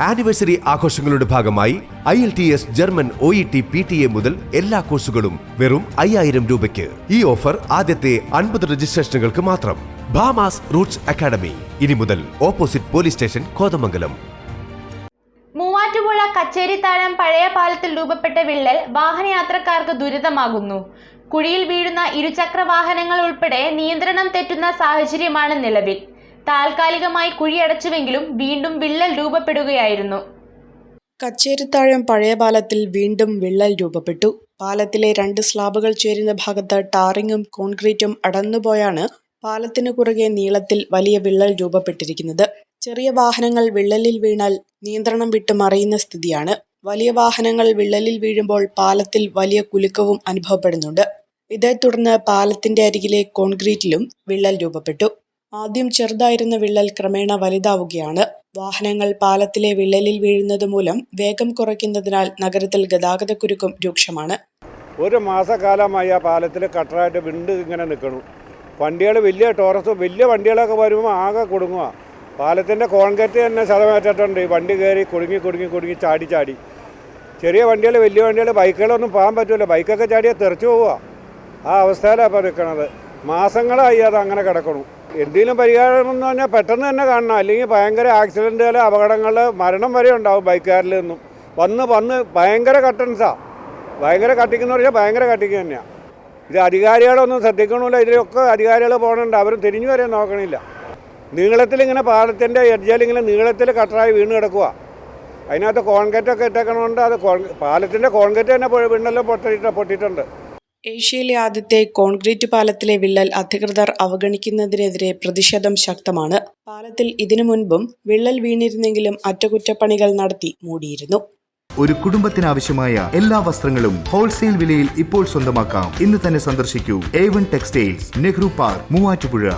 Anniversary ആഘോഷങ്ങളുടെ ഭാഗമായി I L T S German O E T P T E മുതൽ എല്ലാ കോഴ്സുകളും വെറും അയ്യായിരം രൂപയ്ക്ക്. ഈ ഓഫർ ആദ്യത്തെ അൻപത് രജിസ്ട്രേഷനുകൾക്ക് മാത്രം. Bhamas roots academy. ഇനി മുതൽ opposite police station Kothamangalam. Muvattupuzha Kacherithazham പഴയ പാലത്തിൽ രൂപപ്പെട്ട വിള്ളൽ വാഹനയാത്രക്കാർക്ക് ദുരിതമാകുന്നു. കുഴിയിൽ വീഴുന്ന ഇരുചക്ര വാഹനങ്ങൾ ഉൾപ്പെടെ നിയന്ത്രണം തെറ്റുന്ന സാഹചര്യമാണ് നിലവിൽ. താൽക്കാലികമായി കുഴിയടച്ചുവെങ്കിലും വീണ്ടും വിള്ളൽ രൂപപ്പെടുകയായിരുന്നു. കച്ചേരിത്താഴം പഴയ പാലത്തിൽ വീണ്ടും വിള്ളൽ രൂപപ്പെട്ടു. പാലത്തിലെ രണ്ട് സ്ലാബുകൾ ചേരുന്ന ഭാഗത്ത് ടാറിങ്ങും കോൺക്രീറ്റും അടന്നുപോയാണ് പാലത്തിനു കുറുകെ നീളത്തിൽ വലിയ വിള്ളൽ രൂപപ്പെട്ടിരിക്കുന്നത്. ചെറിയ വാഹനങ്ങൾ വിള്ളലിൽ വീണാൽ നിയന്ത്രണം വിട്ട് മറിയുന്ന സ്ഥിതിയാണ്. വലിയ വാഹനങ്ങൾ വിള്ളലിൽ വീഴുമ്പോൾ പാലത്തിൽ വലിയ കുലുക്കവും അനുഭവപ്പെടുന്നുണ്ട്. ഇതേ തുടർന്ന് പാലത്തിന്റെ അരികിലെ കോൺക്രീറ്റിലും വിള്ളൽ രൂപപ്പെട്ടു. ആദ്യം ചെറുതായിരുന്ന വിള്ളൽ ക്രമേണ വലുതാവുകയാണ്. വാഹനങ്ങൾ പാലത്തിലെ വിള്ളലിൽ വീഴുന്നത് മൂലം വേഗം കുറയ്ക്കുന്നതിനാൽ നഗരത്തിൽ ഗതാഗതക്കുരുക്കും രൂക്ഷമാണ്. ഒരു മാസക്കാലമായി ആ പാലത്തിൽ കട്ടറായിട്ട് വിണ്ട് ഇങ്ങനെ നിൽക്കണു വണ്ടികൾ വലിയ ടോറസ് വലിയ വണ്ടികളൊക്കെ വരുമ്പോൾ ആകെ കുടുങ്ങുക പാലത്തിന്റെ കോൺക്രീറ്റ് തന്നെ ശതമേറ്റിട്ടുണ്ട്. വണ്ടി കയറി കുടുങ്ങി കുടുങ്ങി കുടുങ്ങി ചാടി ചാടി. ചെറിയ വണ്ടികൾ വലിയ വണ്ടികൾ ബൈക്കുകളൊന്നും പോകാൻ പറ്റില്ല ബൈക്കൊക്കെ ചാടിയാൽ തെറിച്ചു പോവുക ആ അവസ്ഥയിലാണ് ഇപ്പോൾ നിൽക്കണത് മാസങ്ങളായി അത് അങ്ങനെ കിടക്കണു. എന്തെങ്കിലും പരിഹാരം എന്ന് പറഞ്ഞാൽ പെട്ടെന്ന് തന്നെ കാണണം. അല്ലെങ്കിൽ ഭയങ്കര ആക്സിഡന്റുകൾ അപകടങ്ങൾ മരണം വരെ ഉണ്ടാവും ബൈക്കുകാരിൽ നിന്നും. വന്ന് വന്ന് ഭയങ്കര കട്ടൻസാണ് ഭയങ്കര കട്ടിക്കെന്ന് പറഞ്ഞാൽ ഭയങ്കര കട്ടിക്ക് തന്നെയാണ് ഇത് അധികാരികളൊന്നും ശ്രദ്ധിക്കണമില്ല. ഇതിലൊക്കെ അധികാരികൾ പോകണുണ്ട്. അവർ തിരിഞ്ഞു വരെ നോക്കണില്ല. നീളത്തിൽ ഇങ്ങനെ പാലത്തിന്റെ എഡ്ജയിൽ ഇങ്ങനെ നീളത്തിൽ കട്ടറായി വീണ് കിടക്കുക അതിനകത്ത് കോൺക്രീറ്റ് ഒക്കെ ഇട്ടേക്കണോണ്ട് അത് കോൺ പാലത്തിന്റെ കോൺക്രീറ്റ് തന്നെ വീണ്ടെല്ലാം പൊട്ടിട്ട് പൊട്ടിയിട്ടുണ്ട്. ഏഷ്യയിലെ ആദ്യത്തെ കോൺക്രീറ്റ് പാലത്തിലെ വിള്ളൽ അധികൃതർ അവഗണിക്കുന്നതിനെതിരെ പ്രതിഷേധം ശക്തമാണ്. പാലത്തിൽ ഇതിനു മുൻപും വിള്ളൽ വീണിരുന്നെങ്കിലും അറ്റകുറ്റപ്പണികൾ നടത്തി മൂടിയിരുന്നു. ഒരു കുടുംബത്തിനാവശ്യമായ എല്ലാ വസ്ത്രങ്ങളും ഹോൾസെയിൽ വിലയിൽ ഇപ്പോൾ സ്വന്തമാക്കാം. ഇന്ന് തന്നെ സന്ദർശിക്കൂ. A one textiles Nehru park Muvattupuzha.